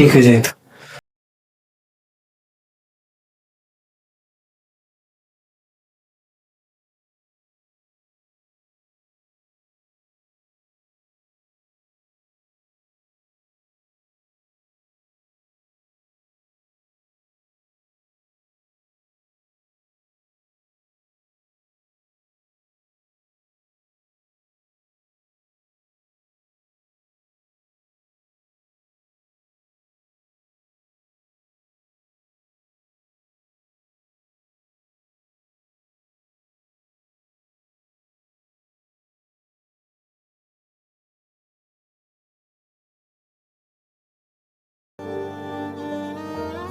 ঠিক হয়ে যেত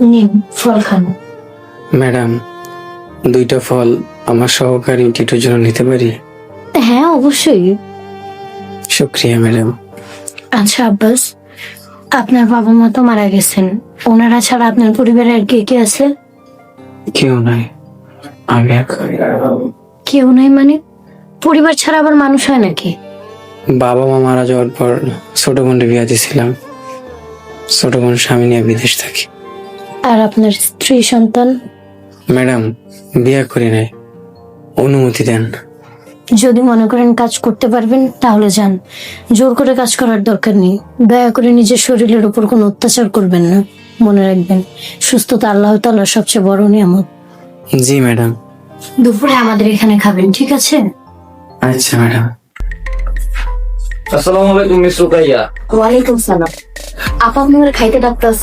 নিন ফল খান। ম্যাডাম দুইটা ফল আমার সহকারী টিটুর জন্য নিতে পারি? হ্যাঁ অবশ্যই। শুক্রিয়া ম্যাডাম। আচ্ছা আব্বাস আপনার বাবা মা তো মারা গেছেন। ওনারা ছাড়া আপনার পরিবারে আর কে কে আছে? কেউ নাই। আমি কেউ নাই মানে? পরিবার ছাড়া আবার মানুষ হয় নাকি? বাবা মা মারা যাওয়ার পর ছোট বোনকে বিয়া দিয়েছিলাম। ছোট বোন স্বামী নিয়ে বিদেশ থাকি। আর আপনার স্ত্রী সন্তান? ম্যাডাম বিয়া করি নাই। অনুমতি দেন। যদি মনে করেন কাজ করতে পারবেন তাহলে যান। জোর করে কাজ করার দরকার নেই। দয়া করে নিজের শরীরের উপর কোনো অত্যাচার করবেন না। মনে রাখবেন সুস্থতা আল্লাহ তাল্লাহ সবচেয়ে বড় নিয়ামত। জি ম্যাডাম। দুপুরে আমাদের এখানে খাবেন ঠিক আছে? আচ্ছা ম্যাডাম। আসসালামু আলাইকুম মিস রুকাইয়া ওয়ালাইকুম সালাম। আপা আপনার খাইতে ডাক্তার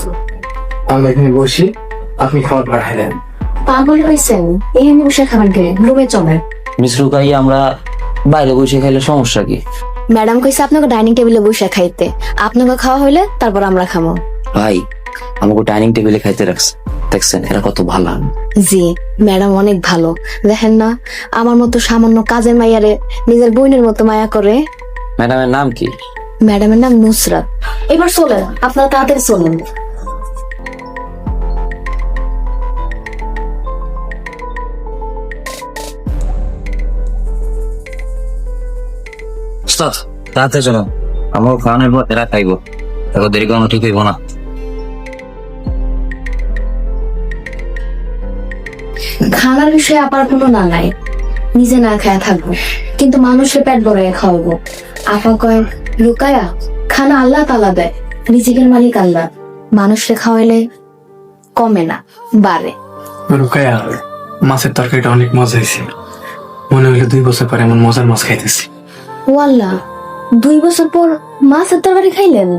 আমরা এখানে বসি। আপনি খাবার পাঠাই দেন পাগল হয়েছেন। এই আমি বসে খাবেন কে রুমে চলেন। মিস আমরা বাইরে বসে খাইলে সমস্যা কি? ম্যাডাম কইছে আপনাকে ডাইনিং টেবিলে বসে খাইতে। আপনাকে খাওয়া হইলে তারপর আমরা খামো। ভাই আমাকে ডাইনিং টেবিলে খাইতে রাখছে। দেখছেন এরা কত ভালো। জি ম্যাডাম অনেক ভালো। দেখেন না আমার মতো সামান্য কাজের মাইয়ারে নিজের বোনের মতো মায়া করে। ম্যাডামের নাম কি? ম্যাডামের নাম নুসরাত। এবার চলেন আপনারা তাড়াতাড়ি চলেন। তাড়াতাড়ি চলো। খাওয়ানোর পর এরা খাইবো। দেরি করানো ঠিক হইব না। খানার বিষয়ে আপার কোনো না নাই। নিজে না খায়া থাকব কিন্তু মানুষের পেট খাওয়াবো। আপা কয় লুকায়া খানা আল্লাহ তালা দেয় রিজিকের মালিক আল্লাহ। মানুষকে খাওয়াইলে কমে না বাড়ে। রুকায়া মাছের তরকারিটা অনেক মজা হয়েছে মনে হলো দুই বছর পরে এমন মজার মাছ খাইতেছি। ও আল্লাহ দুই বছর পর মাছের তরকারি খাইলেন?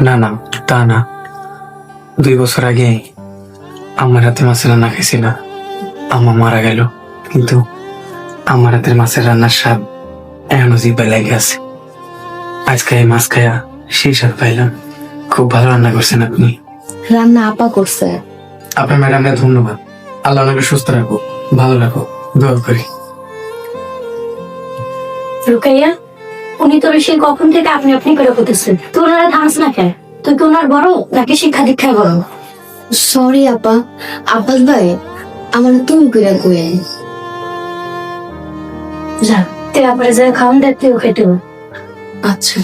না না তা না। দুই বছর আগে আমার হাতে মাছের রান্না খাইছি না আম্মা মারা গেল কিন্তু আমার হাতের মাছের রান্নার স্বাদ এখনও জিব্বায় লেগে আছে। আজকে এই মাছ খায়া সেই স্বাদ পাইলাম। খুব ভালো রান্না করছেন আপনি। রান্না আপা করছে। আপনার ম্যাডামকে ধন্যবাদ। আল্লাহ ওনাকে সুস্থ রাখো ভালো রাখো দোয়া করি। রুকাইয়া উনি তো সেই কখন থেকে আপনি আপনি করে করতেছেন তো ওনারা ধানস না খেয়ে তুই কি ওনার বড় নাকি শিক্ষা দীক্ষায় বড়? সরি আপা। আব্বাস ভাই আমার তুমি কইরা কয়ে যা তুই আপরে যে খাওয়ান দেখ খেতে আচ্ছা।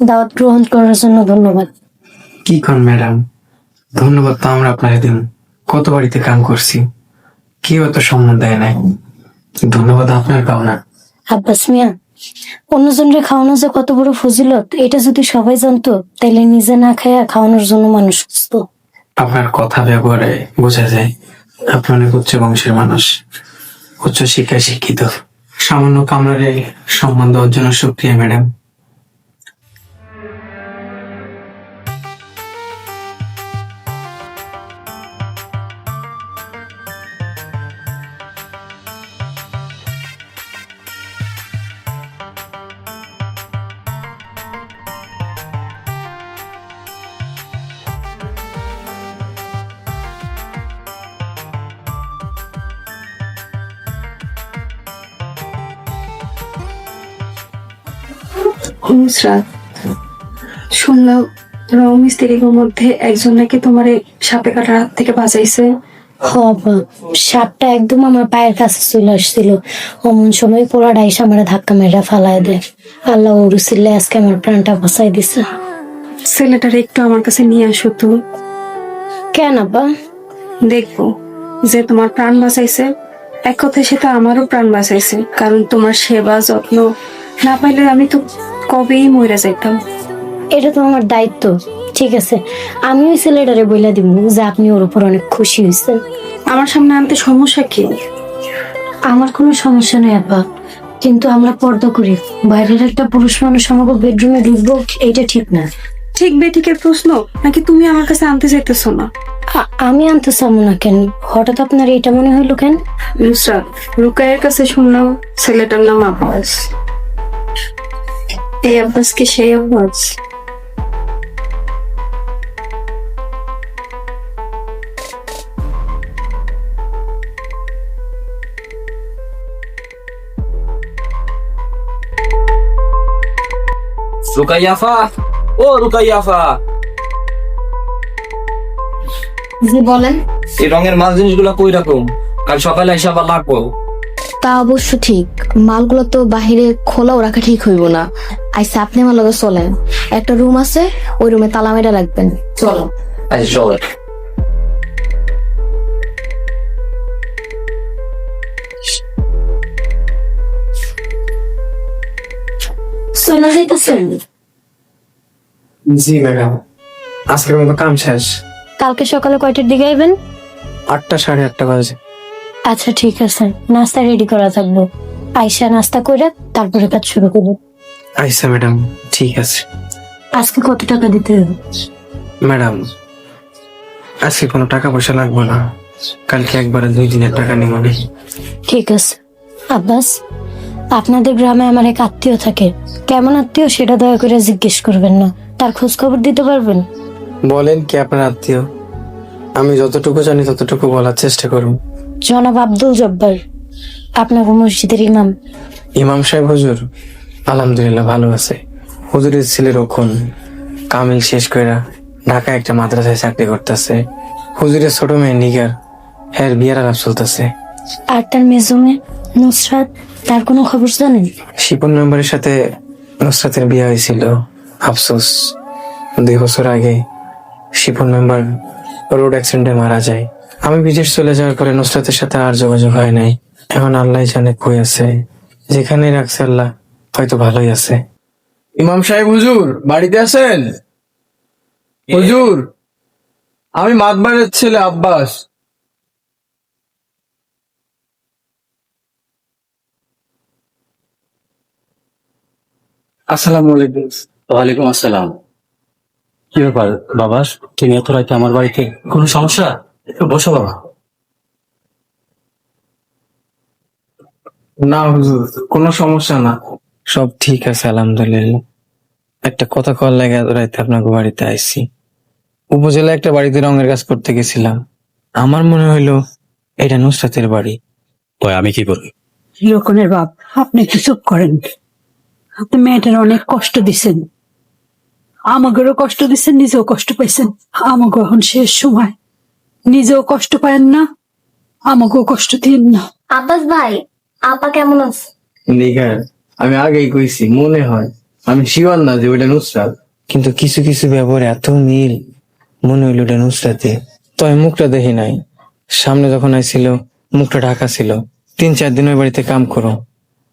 দাওয়াত গ্রহণ করার জন্য ধন্যবাদ। কি কর ম্যাডাম? ধন্যবাদ তো আমরা আপনাকে দিন কত বাড়িতে কাম করছি? কেউ এত সম্মান দেয় নাই। ধন্যবাদ আপনার কামনা। আব্বাস মিয়া অন্যজনের খাওয়ানো যে কত বড় ফজিলত এটা যদি সবাই জানতো তাহলে নিজে না খায়া খাওয়ানোর জন্য মানুষ সুস্থ আপনার কথা ব্যবহারে বোঝা যায় আপনি অনেক উচ্চ বংশের মানুষ উচ্চ শিক্ষায় শিক্ষিত। সামান্য কামরারে সম্মান দেওয়ার জন্য শুক্রিয়া ম্যাডাম। নুসরাত শুনলাম রং মিস্ত্রির মধ্যে একজন নাকি তোমার সাপে কাটার হাত থেকে বাঁচাইছে। সাপটা একদম আমার পায়ের কাছে চলে আসছিল। অমন সময় পোড়াটা এসে আমার ধাক্কা মেরে ফালায় দেয়। আল্লাহ ওরুসিল্লে আজকে আমার প্রাণটা বাঁচাই দিছে। ছেলেটার একটু আমার কাছে নিয়ে আসো তো। কেন আপা দেখব যে তোমার প্রাণ বাঁচাইছে এক কথায় সেটা আমারও প্রাণ বাঁচাইছে কারণ তোমার সেবা যত্ন না পাইলে আমি তো কবেই মরে যাইতাম। এটা তো আমার দায়িত্ব ঠিক আছে। আমি ওই ছেলেটারে বইলা দিব যে আপনি ওর উপর অনেক খুশি হয়েছেন আমার সামনে আনতে সমস্যা কি? আমার কোনো সমস্যা নেই আপা। কিন্তু আমরা পর্দা করি। বাইরের একটা পুরুষ মানুষ আমাকে বেডরুমে ঢুকবো এইটা ঠিক না। ঠিক বেঠিকের প্রশ্ন নাকি তুমি আমার কাছে আনতে চাইতেছো না? আমি আনতে চাবো না কেন? হঠাৎ আপনার এটা মনে হইল কেন? নুসরাত রুকায়ের কাছে শুনলাম ছেলেটার নাম আব্বাস। এই আব্বাস কি সেই আব্বাস রুকাইয়াফা ও রুকাইয়াফা জি বলেন। এই রঙের মাল জিনিসগুলো কই রকম কাল সকালে এসে আবার লাগবো। তা অবশ্য ঠিক। মালগুলো তো বাহিরে খোলাও রাখা ঠিক হইব না। আইসা আপনি আমার লগে চলেন। একটা রুম আছে ওই রুমে তালা মেরা রাখবেন। চলো। আচ্ছা চলো। যাইতেছেন? জি ম্যাডাম। আজকের মতো কাম শেষ। কালকে সকালে কয়টার দিকে আইবেন? আটটা সাড়ে আটটা বাজে। আচ্ছা ঠিক আছে। নাস্তা রেডি করা থাকব। আইসা নাস্তা করে তারপরে কাজ শুরু করব। আইসা ম্যাডাম ঠিক আছে। আজকে কত টাকা দিতে হবে? ম্যাডাম আজকে কোনো টাকা পয়সা লাগবে না। কালকে একবারে দুই দিনের টাকা নিব ঠিক আছে। আব্বাস আপনাদের গ্রামে আমার এক আত্মীয় থাকে। কেমন আত্মীয় সেটা দয়া করে জিজ্ঞেস করবেন না। তার খোঁজ খবর দিতে পারবেন? বলেন কি আপনার আত্মীয়? আমি যতটুকু জানি ততটুকু বলার চেষ্টা করব জনাব আব্দুল জব্বার আপনাকে মসজিদের ইমাম। ইমাম সাহেব হুজুর আলহামদুলিল্লাহ ভালো আছে। হুজুরের ছেলে রক্ষণ কামিল শেষ কইরা ঢাকা একটা মাদ্রাসায় চাকরি করতেছে। হুজুরের ছোট মেয়ে নিগার হ্যার বিয়ার আলাপ চলতেছে। আর তার মেজমে নুসরাত তার কোনো খবর জানেন? শিপন মেম্বারের সাথে নুসরাতের বিয়ে হয়েছিল। আফসোস দুই বছর আগে শিপন মেম্বার রোড অ্যাক্সিডেন্টে মারা যায়। আমি বিদেশ চলে যাওয়ার পরে নুসরাতের সাথে আর যোগাযোগ হয় নাই। এখন আল্লাহ জানে কই আছে। যেখানে রাখছে আল্লাহ হয়তো ভালোই আছে। ইমাম সাহেব হুজুর বাড়িতে আছেন? হুজুর আমি মাতবারের ছেলে আব্বাস। আসসালামু আলাইকুম। ওয়ালাইকুম আসসালাম। কি ব্যাপার বাবা তুমি এত রাতে আমার বাড়িতে? কোনো সমস্যা? একটু বসো বাবা। না হুজুর কোনো সমস্যা না। সব ঠিক আছে আলহামদুলিল্লাহ। একটা কথা কল লাগে রাতে আপনাকে বাড়িতে আইছি। উপজেলা একটা বাড়িতে রঙের কাজ করতে গেছিলাম। আমার মনে হইল এটা নুসরাতের বাড়ি। ওই আমি কি করবি হিরকনের বাপ? আপনি একটু চুপ করেন? আপনি মেয়েটার অনেক কষ্ট দিছেন। আমাকেও কষ্ট দিচ্ছেন নিজেও কষ্ট পাইছেন। আমাকে এখন শেষ সময়। নিজেও কষ্ট পায়েন না আমাকেও কষ্ট দিন না। আব্বাস ভাই আপা কেমন আছে? নিগার আমি আগেই কইছি মনে হয়। আমি শিওর না যে ওইটা নুসরাত। কিন্তু কিছু কিছু ব্যবহার এত মিল মনে হইল এটা নুসরাতে। তবে মুখটা দেখি নাই। সামনে যখন আইছিল মুখটা ঢাকা ছিল। তিন চার দিন ওই বাড়িতে কাম করো।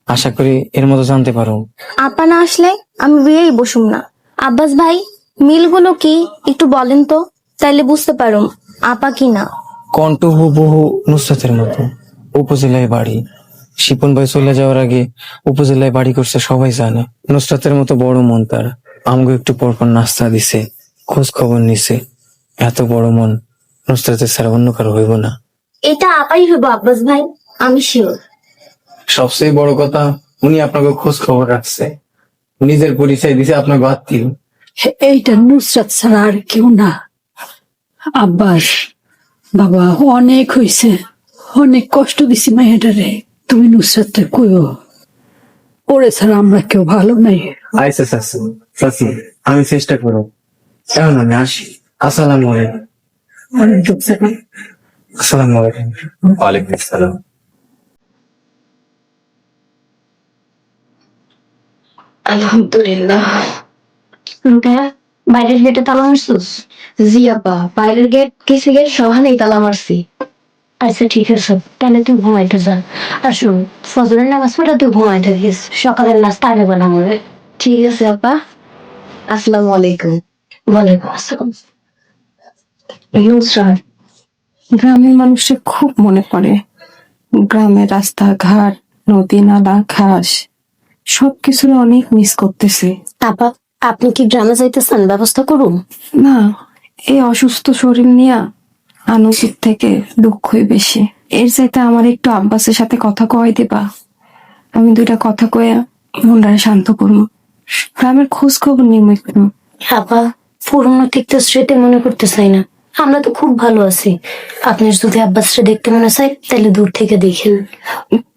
আশা করি এর মতো জানতে পারো। আপা না আসলে আমি বিয়েই বসুম না। আব্বাস ভাই মিলগুলো কি একটু বলেন তো? তাইলে বুঝতে পারুম আপা কি না? কণ্ঠ বহু নুসরাতের মতো। উপজেলায় বাড়ি। শিপন ভাই চলে যাওয়ার আগে উপজেলায় বাড়ি করছে সবাই জানে। নুসরাতের মতো বড় মন তার। আমাকে একটু পর পর নাস্তা দিছে খোঁজ খবর নিছে। এত বড় মন নুসরাতের ছাড়া অন্য কারও হইব না। এটা আপাই হইব আব্বাস ভাই আমি শিওর সবচেয়ে বড় কথা উনি আপনাকে খোঁজ খবর রাখছে। নিজের পরিচয় দিছে আপনাকে আত্মীয় এইটা নুসরাত ছাড়া আর কেউ না। আব্বাস বাবা অনেক হইছে। অনেক কষ্ট দিছি মেয়েটারে তুমি নুসরাতটা কইও ওরে ছাড়া আমরা কেউ ভালো নাই। আইসা শাশু শাশু আমি চেষ্টা করব। এখন আমি আসি। আসসালামু আলাইকুম। আসসালামু আলাইকুম। ওয়ালাইকুম আসসালাম। আলহামদুলিল্লাহ। রুকেয়া বাইরের গেটে তালা মারছিস? জি আপা বাইরের গেট কিছু গেট সহানেই তালা মারছি। আচ্ছা ঠিক আছে। তাহলে তুই ঘুমাইতে যা। আর শোন ফজরের নামাজ পড়ে তুই ঘুমাইতে থাকিস সকালের নাস্তা আগে বানাবে ঠিক আছে আপা আসসালামু আলাইকুম। ওয়ালাইকুম আসসালাম। নুসরাত গ্রামের মানুষের খুব মনে পড়ে। গ্রামের রাস্তাঘাট নদী নালা ঘাস সবকিছুর অনেক মিস করতেছে। আপা আপনি কি গ্রামে যাইতেছেন? ব্যবস্থা করুন। না এই অসুস্থ শরীর নিয়ে আনুষিক থেকে দুঃখই বেশি। এর চাইতে আমার একটু আব্বাসের সাথে কথা কয় দিবা। আমি দুইটা কথা কয়ে মনটারে শান্ত করব। গ্রামের খোঁজ খবর করব। আপা পুরনো তিক্ত স্মৃতি মনে করতে চাই না। আমরা তো খুব ভালো আছি। আপনার যদি আব্বাসরে দেখতে মনে চাই তাহলে দূর থেকে দেখেন।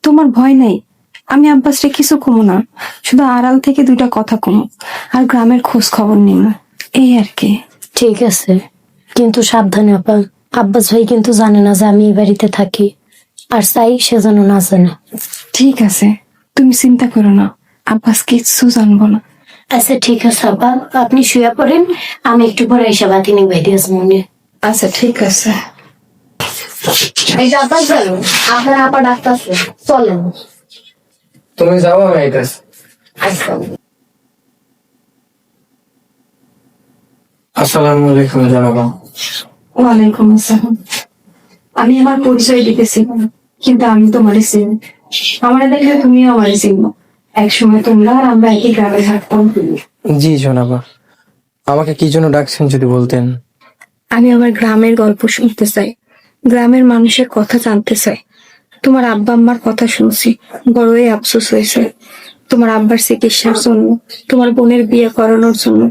তোমার ভয় নাই। আমি আব্বাসরে কিছু কমো না। শুধু আড়াল থেকে দুইটা কথা কমো। আর গ্রামের খোঁজ খবর নিব এই আর কি। ঠিক আছে। কিন্তু সাবধানে আপা আব্বাস ভাই কিন্তু জানে না যে আমি এই বাড়িতে থাকি আর চাই সে যেন না জানে। ঠিক আছে তুমি চিন্তা করো না আব্বাস কিচ্ছু জানব না। আচ্ছা ঠিক আছে আপা আপনি শুয়ে পড়েন আমি একটু পরে এসে বাতি নিয়ে দিয়েছি মনে আচ্ছা ঠিক আছে। এই যে আব্বাস গেল আপনার আপা ডাক্তার চলেন। তুমি যাও আমি আইতাছি। আচ্ছা। আসসালামু আলাইকুম জানাবা। ওয়ালাইকুম আসসালাম। আমি আমার পরিচয় দিতেছি কিন্তু আমি তোমার চিনি আমার দেখলে তুমিও আমার চিনো একসময় তোমরা আর আমরা একই গ্রামে থাকতাম। জি জনাবা। আমাকে কি জন্য ডাকছেন যদি বলতেন? আমি আমার গ্রামের গল্প শুনতে চাই। গ্রামের মানুষের কথা জানতে চাই। তোমার আব্বা আম্মার কথা শুনছি। বড়ই আফসোস হয়েছে। তোমার আব্বার চিকিৎসার জন্য তোমার বোনের বিয়ে করানোর জন্য।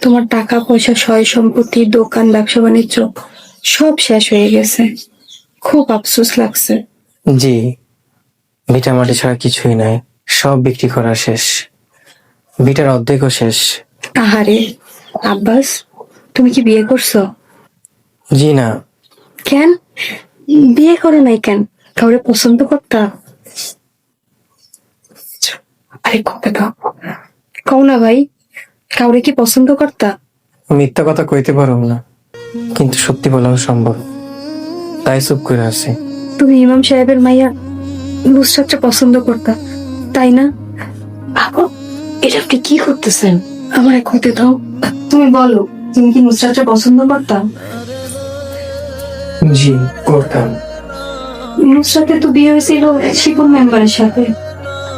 তোমার টাকা পয়সা সয় সম্পত্তি দোকান ব্যবসা বাণিজ্য সব শেষ হয়ে গেছে। খুব আফসোস লাগছে। জি ভিটা মাটি ছাড়া কিছুই নাই। সব বিক্রি করা শেষ। বিটার অর্ধেকও শেষ। আহারে আব্বাস তুমি কি বিয়ে করছ? জি না। কেন? বিয়ে করো নাই কেন? কাউরে পছন্দ করতা? আরে কবে দাও কও না ভাই কাউরে কি পছন্দ করতা? মিথ্যা কথা কইতে পারব না কিন্তু সত্যি বলাও সম্ভব। তাই চুপ করে আছি। তুমি ইমাম সাহেবের মাইয়া নুসরাতটা পছন্দ করতা তাই না? আপা এটা আপনি কি করতেছেন? আমার এক হতে দাও তুমি বলো তুমি কি নুসরাতটা পছন্দ করতা? জি করতাম। নুসরাতের তো বিয়ে হয়েছিল শিপুর মেম্বারের সাথে।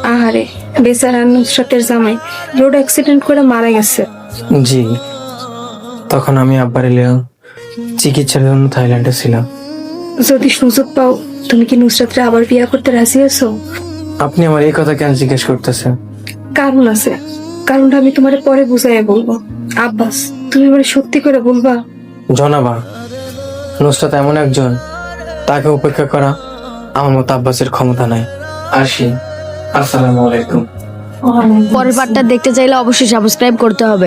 আহারে বেচারা নুসরাতের জামাই রোড অ্যাক্সিডেন্ট করে মারা গেছে। জি তখন আমি আব্বার এলেও চিকিৎসার জন্য থাইল্যান্ডে ছিলাম। যদি সুযোগ পাও তুমি কি নুসরাতরে আবার বিয়ে করতে রাজি আছো? আপনি আমার এই কথা কেন জিজ্ঞেস করতেছেন? কারণ আছে। কারণটা আমি তোমারে পরে বুঝাই বলব। আব্বাস তুমি আমার সত্যি করে বলবা। জনাবা নুসরাত এমন একজন তাকে উপেক্ষা করা আমার মতো আব্বাসের ক্ষমতা নাই। আসি। আসসালামু আলাইকুম। পরের পার্টটা দেখতে চাইলে অবশ্যই সাবস্ক্রাইব করতে হবে।